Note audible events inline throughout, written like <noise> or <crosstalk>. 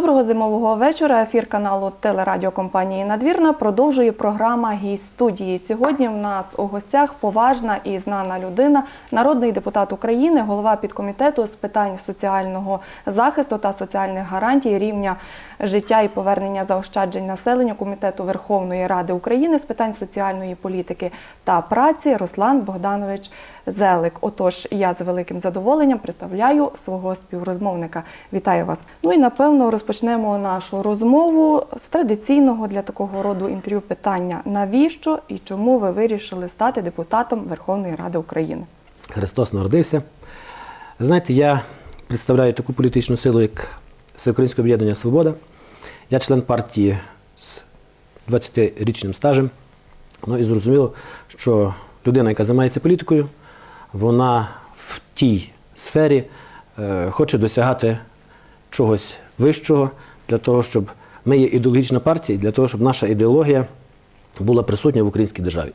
Доброго зимового вечора. Ефір каналу телерадіокомпанії Надвірна продовжує програма Гість студії. Сьогодні в нас у гостях поважна і знана людина, народний депутат України, голова підкомітету з питань соціального захисту та соціальних гарантій рівня життя і повернення заощаджень населення комітету Верховної Ради України з питань соціальної політики та праці Руслан Богданович Зелик. Отож, я з великим задоволенням представляю свого співрозмовника. Вітаю вас. Ну і напевно розпочнемо нашу розмову з традиційного для такого роду інтерв'ю питання: навіщо і чому ви вирішили стати депутатом Верховної Ради України? Христос народився. Знаєте, я представляю таку політичну силу, як Всеукраїнське об'єднання Свобода. Я член партії з 20-річним стажем. Ну і зрозуміло, що людина, яка займається політикою, вона в тій сфері е, хоче досягати чогось вищого для того, щоб ми є ідеологічна партія, для того, щоб наша ідеологія була присутня в українській державі.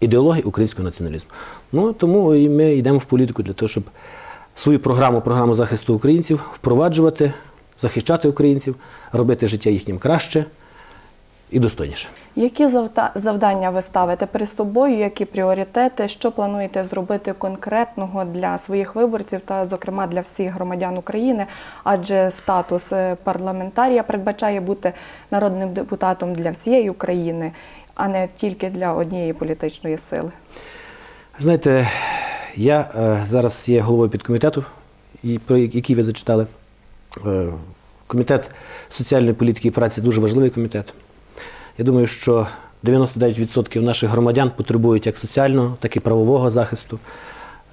Ідеологія українського націоналізму. Ну тому і ми йдемо в політику для того, щоб свою програму, програму захисту українців впроваджувати, захищати українців, робити життя їхнім краще і достойніше. Які завдання ви ставите перед собою? Які пріоритети? Що плануєте зробити конкретного для своїх виборців та, зокрема, для всіх громадян України? Адже статус е, парламентарія передбачає бути народним депутатом для всієї України, а не тільки для однієї політичної сили. Знаєте, я е, зараз є головою підкомітету, про який ви зачитали. Е, комітет соціальної політики і праці дуже важливий комітет. Я думаю, що 99% наших громадян потребують як соціального, так і правового захисту.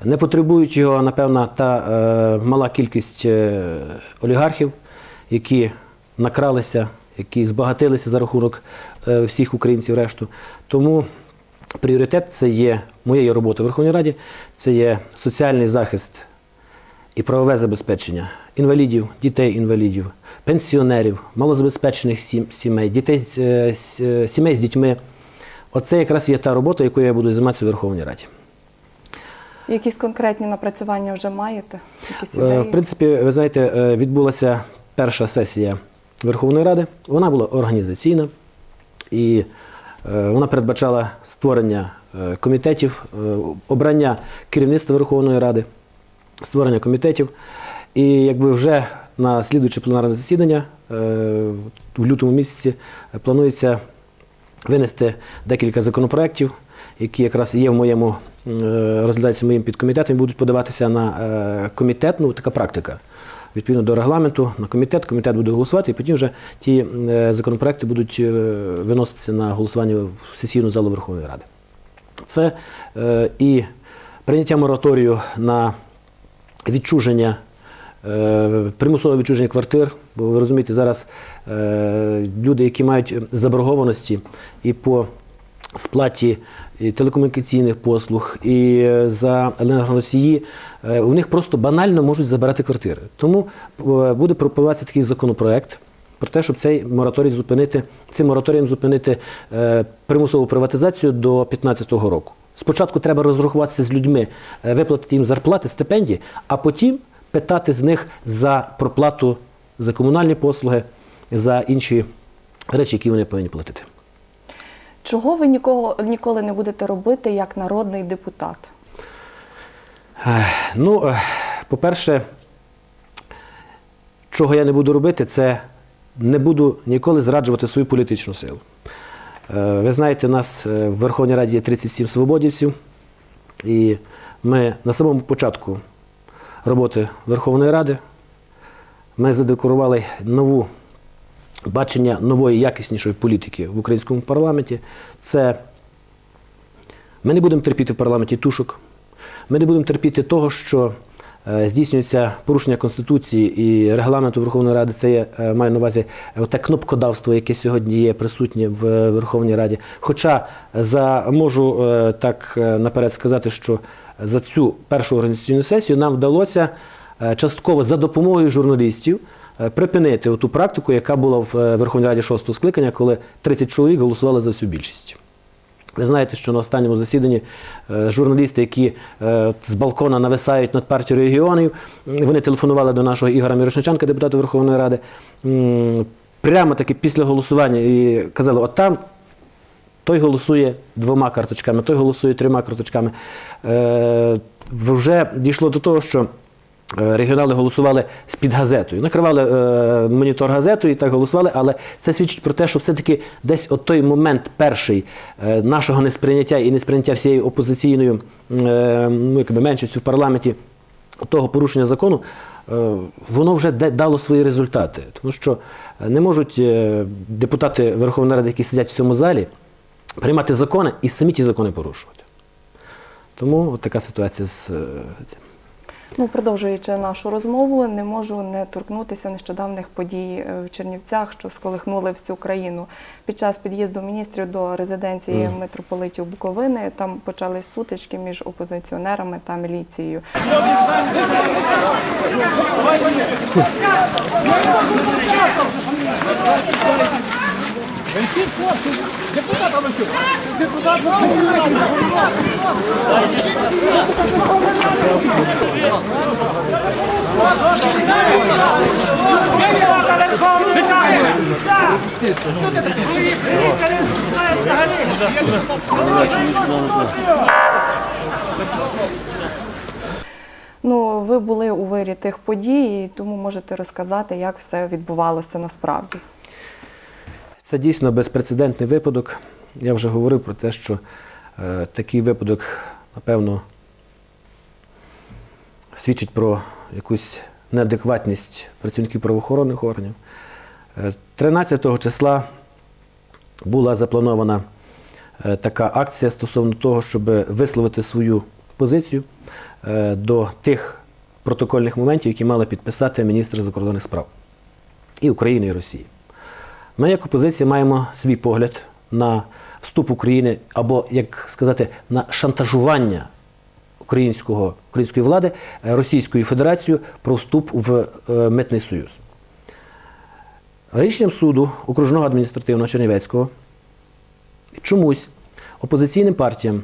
Не потребують його, напевно, та е, мала кількість е, олігархів, які накралися, які збагатилися за рахунок е, всіх українців решту. Тому пріоритет це є моєї роботи в Верховній Раді, це є соціальний захист і правове забезпечення інвалідів, дітей-інвалідів, пенсіонерів, малозабезпечених сімей, дітей е, е, сімей з дітьми. Оце якраз є та робота, якою я буду займатися у Верховній Раді. Якісь конкретні напрацювання вже маєте? Якісь Е, ідеї? В принципі, ви знаєте, відбулася перша сесія Верховної Ради. Вона була організаційна і вона передбачала створення комітетів, обрання керівництва Верховної Ради, створення комітетів. І якби вже на слідуюче пленарне засідання е, в лютому місяці планується винести декілька законопроєктів, які якраз є в моєму е, розглядаються моїм підкомітетом, і будуть подаватися на е, комітет. Ну, така практика. Відповідно до регламенту на комітет, комітет буде голосувати, і потім вже ті законопроекти будуть виноситися на голосування в сесійну залу Верховної Ради. Це і прийняття мораторію на відчуження, примусове відчуження квартир. Бо ви розумієте, зараз е, люди, які мають заборгованості і по сплаті і телекомунікаційних послуг, і е, за енергоносії, е, у них просто банально можуть забирати квартири. Тому е, буде пропонуватися такий законопроект. Про те, щоб цей мораторій зупинити, цим мораторієм зупинити е, примусову приватизацію до 2015 року. Спочатку треба розрахуватися з людьми, е, виплатити їм зарплати, стипендії, а потім питати з них за проплату за комунальні послуги, за інші речі, які вони повинні платити. Чого ви нікого, ніколи не будете робити як народний депутат? Ну, по-перше, чого я не буду робити, це не буду ніколи зраджувати свою політичну силу. Е, Ви знаєте, у нас е, в Верховній Раді є 37 свободівців, і ми на самому початку роботи Верховної Ради ми задекорували нову бачення нової якіснішої політики в українському парламенті. Це ми не будемо терпіти в парламенті тушок. Ми не будемо терпіти того, що е, здійснюється порушення Конституції і регламенту Верховної Ради. Це є, е, маю на увазі е, те кнопкодавство, яке сьогодні є присутнє в Верховній Раді. Хоча за можу так наперед сказати, що за цю першу організаційну сесію нам вдалося е, частково за допомогою журналістів е, припинити ту практику, яка була в е, Верховній Раді шостого скликання, коли 30 чоловік голосували за всю більшість. Ви знаєте, що на останньому засіданні журналісти, які з балкона нависають над партією регіонів, вони телефонували до нашого Ігора Мірошниченка, депутата Верховної Ради, прямо таки після голосування і казали, от там той голосує двома карточками, той голосує трьома карточками. Е, вже дійшло до того, що е, регіонали голосували з-під газетою. Накривали е, монітор газетою і так голосували, але це свідчить про те, що все-таки десь от той момент перший е, нашого несприйняття і несприйняття всією опозиційною е, ну, якби меншістю в парламенті того порушення закону, е, воно вже дало свої результати. Тому що не можуть е, депутати Верховної Ради, які сидять в цьому залі, приймати закони і самі ті закони порушувати. Тому от така ситуація з е, цим. Ну, продовжуючи нашу розмову, не можу не торкнутися нещодавних подій е, в Чернівцях, що сколихнули всю країну. Під час під'їзду міністрів до резиденції Мгм. митрополитів Буковини там почались сутички між опозиціонерами та міліцією. Ну, ви були у вирі тих подій, тому можете розказати, як все відбувалося насправді. Це дійсно безпрецедентний випадок. Я вже говорив про те, що е, такий випадок, напевно, свідчить про якусь неадекватність працівників правоохоронних органів. Е, 13 числа була запланована е, така акція стосовно того, щоб висловити свою позицію е, до тих протокольних моментів, які мали підписати міністр закордонних справ і України, і Росії. Ми, як опозиція, маємо свій погляд на вступ України або, як сказати, на шантажування українського, української влади е, Російською Федерацією про вступ в е, митний союз. Рішенням суду окружного адміністративного Чернівецького чомусь опозиційним партіям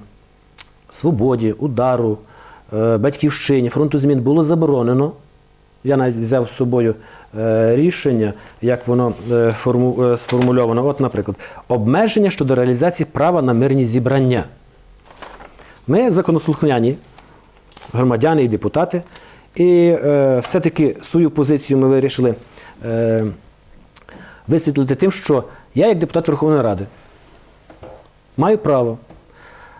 Свободі, Удару, е, Батьківщині, фронту змін було заборонено. Я навіть взяв з собою е, рішення, як воно е, е, сформульовано. От, наприклад, обмеження щодо реалізації права на мирні зібрання. Ми законослухняні громадяни і депутати, і все-таки свою позицію ми вирішили висвітлити тим, що я, як депутат Верховної Ради, маю право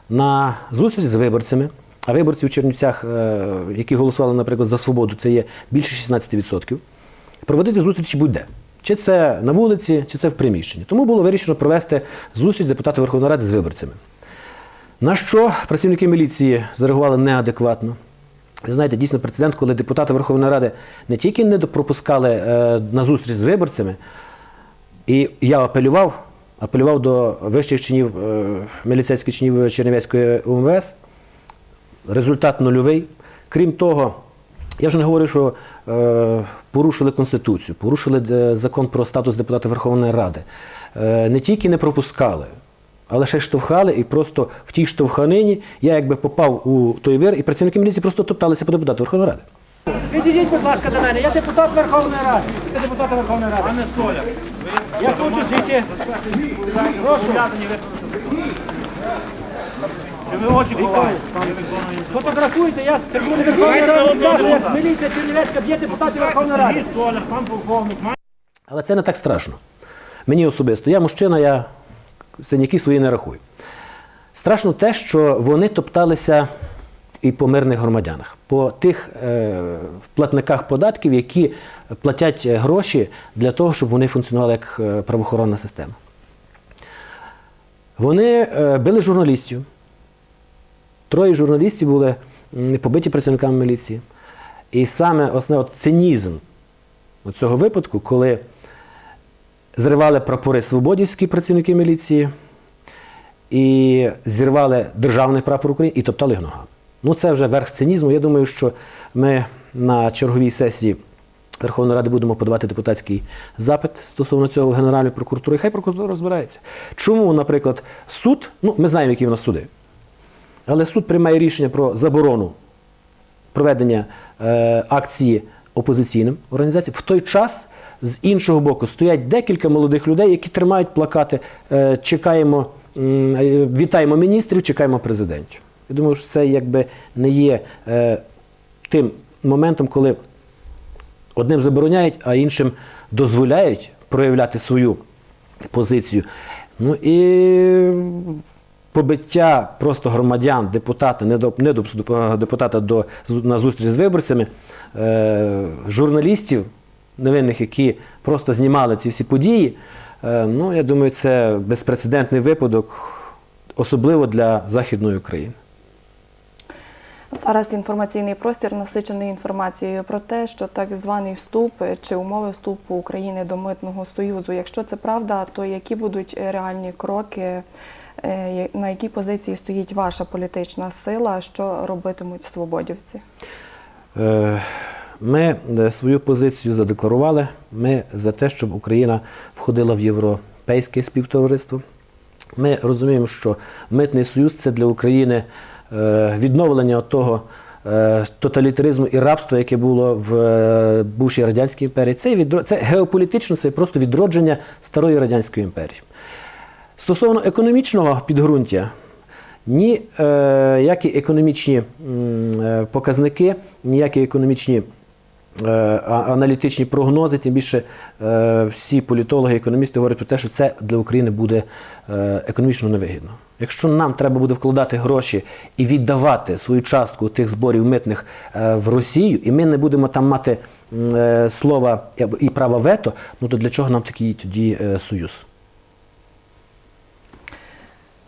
на зустріч з виборцями, а виборці в Чернівцях, е, які голосували, наприклад, за свободу, це є більше 16%, проводити зустрічі будь-де. Чи це на вулиці, чи це в приміщенні. Тому було вирішено провести зустріч депутата Верховної Ради з виборцями. На що працівники міліції зареагували неадекватно. Ви знаєте, дійсно прецедент, коли депутати Верховної Ради не тільки не пропускали е, на зустріч з виборцями, і я апелював, апелював до вищих чинів е, міліцейських чинів Чернівецької УМВС. Результат нульовий. Крім того, я вже не говорю, що е, порушили Конституцію, порушили е, закон про статус депутата Верховної Ради. Е, не тільки не пропускали, але ще й штовхали, і просто в тій штовханині я якби попав у той вир, і працівники міліції просто топталися по депутату Верховної Ради. Відійдіть, будь ласка, до мене. Я депутат Верховної Ради. Я депутат Верховної Ради. Пане Столяр. Я хочу звідти. Прошу. Чи ви очі ховаєте? Фотографуйте, я з трибуни Верховної Ради скажу, як міліція Чернівецька б'є депутатів Верховної Ради. Але це не так страшно. Мені особисто. Я мужчина, я синяки свої не рахую. Страшно те, що вони топталися і по мирних громадянах, по тих е, платниках податків, які платять е, гроші для того, щоб вони функціонували як е, правоохоронна система. Вони е, били журналістів. Троє журналістів були побиті працівниками міліції. І саме основне цинізм цього випадку, коли зривали прапори свободівські працівники міліції і зірвали державний прапор України і топтали ногами. Ну це вже верх цинізму. Я думаю, що ми на черговій сесії Верховної Ради будемо подавати депутатський запит стосовно цього Генеральної прокуратури. Хай прокуратура розбирається. Чому, наприклад, суд, ну ми знаємо, які в нас суди, але суд приймає рішення про заборону проведення е, акції опозиційним організаціям. В той час з іншого боку стоять декілька молодих людей, які тримають плакати е, Чекаємо, е, вітаємо міністрів, чекаємо президентів. Я думаю, що це якби не є е, тим моментом, коли одним забороняють, а іншим дозволяють проявляти свою позицію. Ну і побиття просто громадян, депутата, недоп- недопуску до- депутата до, на зустріч з виборцями, е, журналістів невинних, які просто знімали ці всі події. Е, ну, я думаю, це безпрецедентний випадок, особливо для Західної України. Зараз інформаційний простір насичений інформацією про те, що так званий вступ чи умови вступу України до митного союзу. Якщо це правда, то які будуть реальні кроки, е, на якій позиції стоїть ваша політична сила, що робитимуть свободівці? Е, Ми е, свою позицію задекларували. Ми за те, щоб Україна входила в європейське співтовариство. Ми розуміємо, що митний союз це для України е, відновлення того е, тоталітаризму і рабства, яке було в е, бувшій радянській імперії. Це, відро... це геополітично, це просто відродження старої радянської імперії. Стосовно економічного підґрунтя, ні е, економічні е, показники, ніякі економічні е, аналітичні прогнози, тим більше всі політологи, економісти говорять про те, що це для України буде економічно невигідно. Якщо нам треба буде вкладати гроші і віддавати свою частку тих зборів митних в Росію, і ми не будемо там мати слова і права вето, ну то для чого нам такий тоді союз?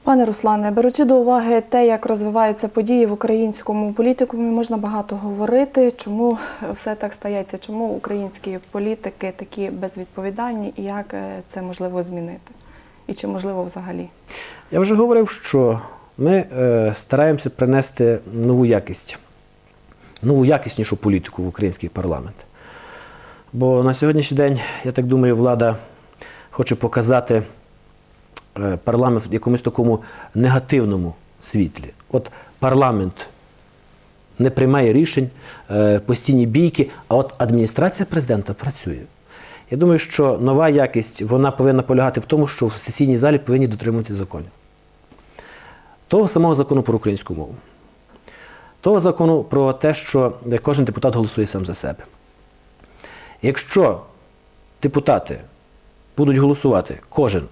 Пане Руслане, беручи до уваги те, як розвиваються події в українському політикумі, можна багато говорити. Чому все так стається? Чому українські політики такі безвідповідальні і як е, це можливо змінити? І чи можливо взагалі? Я вже говорив, що ми е, стараємося принести нову якість, нову якіснішу політику в український парламент. Бо на сьогоднішній день, я так думаю, влада хоче показати е, парламент в якомусь такому негативному світлі. От парламент не приймає рішень, е, постійні бійки, а от адміністрація президента працює. Я думаю, що нова якість вона повинна полягати в тому, що в сесійній залі повинні дотримуватися законів. Того самого закону про українську мову, того закону про те, що кожен депутат голосує сам за себе. Якщо депутати будуть голосувати кожен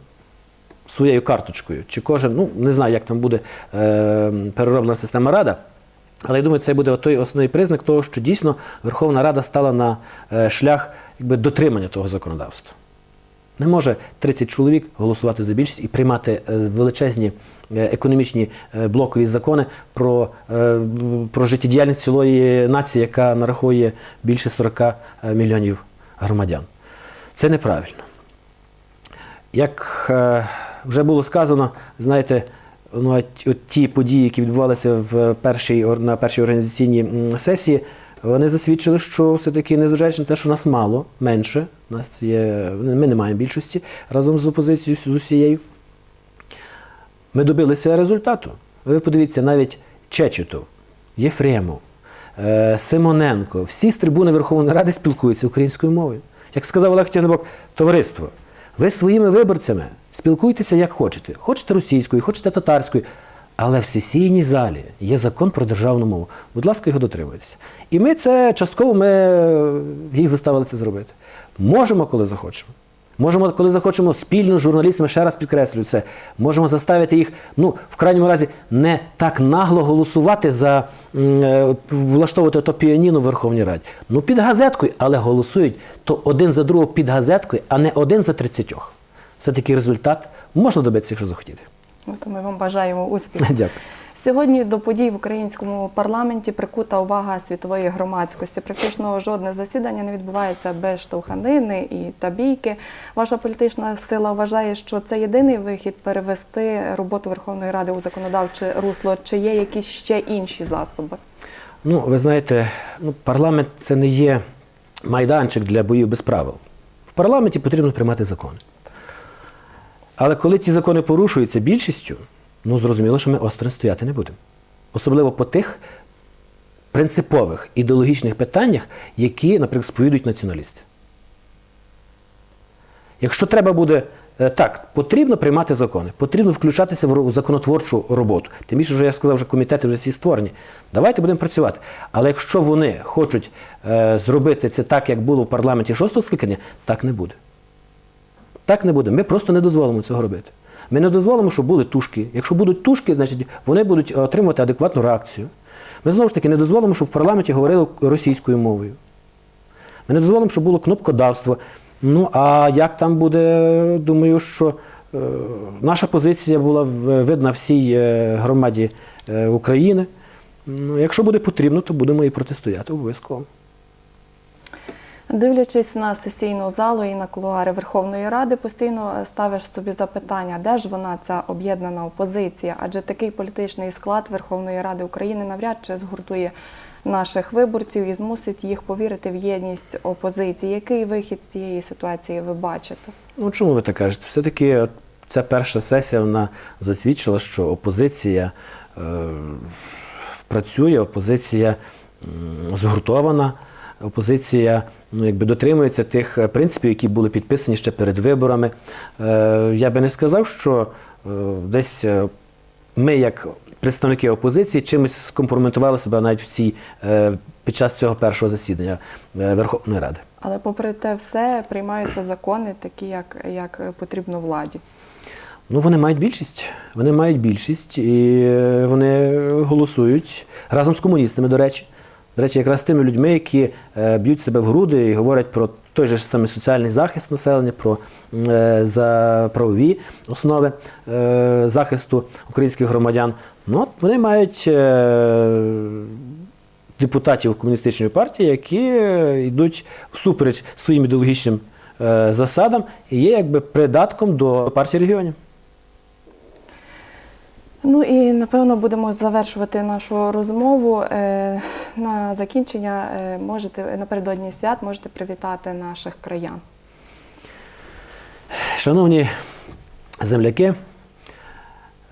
своєю карточкою, чи кожен, ну не знаю, як там буде е, перероблена система рада, але я думаю, це буде той основний признак того, що дійсно Верховна Рада стала на е, шлях якби, дотримання того законодавства. Не може 30 чоловік голосувати за більшість і приймати е, величезні е, економічні блокові закони про, про життєдіяльність цілої нації, яка нарахує більше 40 мільйонів громадян. Це неправильно. Як вже було сказано, знаєте, ну, от, ті події, які відбувалися в першій, на першій організаційній сесії, вони засвідчили, що все-таки, незважаючи на те, що нас мало, менше, нас є, ми не маємо більшості разом з опозицією з усією, ми добилися результату. Ви подивіться, навіть Чечетов, Єфремов, е, Симоненко, всі з трибуни Верховної Ради спілкуються українською мовою. Як сказав Олег Тягнебок, товариство, ви своїми виборцями спілкуйтеся як хочете. Хочете російською, хочете татарською. Але в сесійній залі є закон про державну мову. Будь ласка, його дотримуйтеся. І ми це частково ми е, їх заставили це зробити. Можемо, коли захочемо. Можемо, коли захочемо спільно з журналістами, ще раз підкреслюю це, можемо заставити їх, ну, в крайньому разі, не так нагло голосувати за е, влаштовувати то піаніно в Верховній Раді. Ну, під газеткою, але голосують то один за другого під газеткою, а не один за тридцятьох. Це такий результат. Можна добитися, якщо захотіти. То ми вам бажаємо успіху. <laughs> Дякую. Сьогодні до подій в українському парламенті прикута увага світової громадськості. Практично жодне засідання не відбувається без штовханини і та бійки. Ваша політична сила вважає, що це єдиний вихід перевести роботу Верховної Ради у законодавче русло, чи є якісь ще інші засоби? Ну, ви знаєте, ну, парламент це не є майданчик для боїв без правил. В парламенті потрібно приймати закони. Але коли ці закони порушуються більшістю, ну зрозуміло, що ми осторонь стояти не будемо. Особливо по тих принципових ідеологічних питаннях, які, наприклад, сповідують націоналісти. Якщо треба буде е, так, потрібно приймати закони, потрібно включатися в законотворчу роботу. Тим більше, вже я сказав, що комітети вже всі створені. Давайте будемо працювати. Але якщо вони хочуть е, зробити це так, як було в парламенті шостого скликання, так не буде. Так не буде. Ми просто не дозволимо цього робити. Ми не дозволимо, щоб були тушки. Якщо будуть тушки, значить вони будуть отримувати адекватну реакцію. Ми знову ж таки не дозволимо, щоб в парламенті говорили російською мовою. Ми не дозволимо, щоб було кнопкодавство. Ну а як там буде, думаю, що е, наша позиція була видна всій е, громаді е, України. Ну, якщо буде потрібно, то будемо і протистояти обов'язково. Дивлячись на сесійну залу і на кулуари Верховної Ради, постійно е, ставиш собі запитання, де ж вона ця об'єднана опозиція? Адже такий політичний склад Верховної Ради України навряд чи згуртує наших виборців і змусить їх повірити в єдність опозиції. Який вихід з цієї ситуації ви бачите? Ну чому ви так кажете? Все-таки ця перша сесія вона засвідчила, що опозиція е, працює, опозиція м, згуртована, опозиція ну, якби дотримується тих е, принципів, які були підписані ще перед виборами. Е, я би не сказав, що е, десь ми, як представники опозиції, чимось скомпрометували себе навіть в цій, під час цього першого засідання Верховної Ради. Але попри те все приймаються закони, такі як, як потрібно владі. Ну, вони мають більшість. Вони мають більшість і вони голосують разом з комуністами, до речі. До речі, якраз тими людьми, які е, б'ють себе в груди і говорять про той же ж самий соціальний захист населення, про е, за правові основи е, захисту українських громадян. Ну, вони мають депутатів комуністичної партії, які йдуть всупереч своїм ідеологічним засадам і є якби придатком до партії регіонів. Ну і напевно будемо завершувати нашу розмову. Е, На закінчення е, можете напередодні свят можете привітати наших краян. Шановні земляки,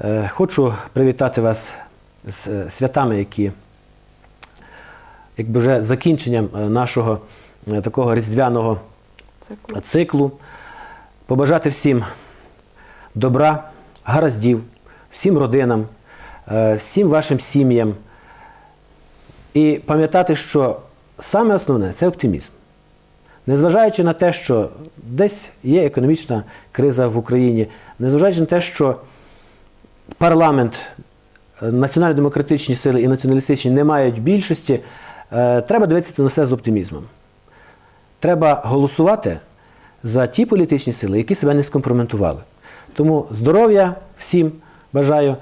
е, хочу привітати вас з святами, які якби вже закінченням нашого такого різдвяного Циклу. циклу. Побажати всім добра, гараздів, всім родинам, е, всім вашим сім'ям. І пам'ятати, що саме основне це оптимізм. Незважаючи на те, що десь є економічна криза в Україні, незважаючи на те, що парламент, національно-демократичні сили і націоналістичні не мають більшості, е, треба дивитися на все з оптимізмом. Треба голосувати за ті політичні сили, які себе не скомпрометували. Тому здоров'я всім бажаю.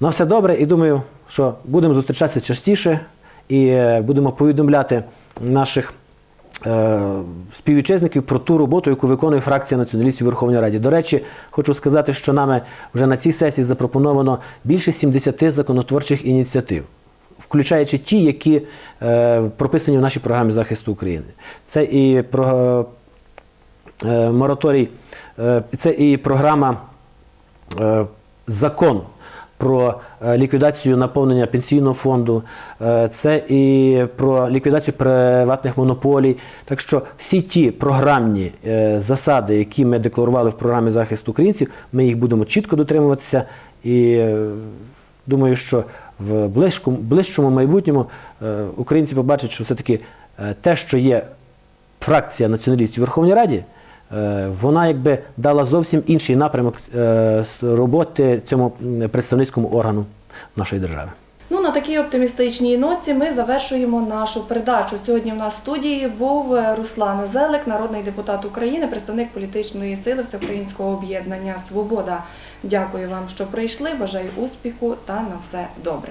На все добре і думаю, що будемо зустрічатися частіше і е, будемо повідомляти наших е, співвітчизників про ту роботу, яку виконує фракція націоналістів у Верховній Раді. До речі, хочу сказати, що нами вже на цій сесії запропоновано більше 70 законотворчих ініціатив. Включаючи ті, які е, прописані в нашій програмі захисту України. Це і про е, мораторій, е, це і програма е, закон про е, ліквідацію наповнення пенсійного фонду, е, це і про ліквідацію приватних монополій. Так що всі ті програмні е, засади, які ми декларували в програмі захисту українців, ми їх будемо чітко дотримуватися. І думаю, що в ближчому, ближчому майбутньому українці побачать, що все-таки те, що є фракція націоналістів у Верховній Раді, вона якби дала зовсім інший напрямок е, роботи цьому представницькому органу нашої держави. Ну на такій оптимістичній ноті ми завершуємо нашу передачу. Сьогодні в нас в студії був е, Руслан Зелик, народний депутат України, представник політичної сили Всеукраїнського об'єднання Свобода. Дякую вам, що прийшли. Бажаю успіху та на все добре.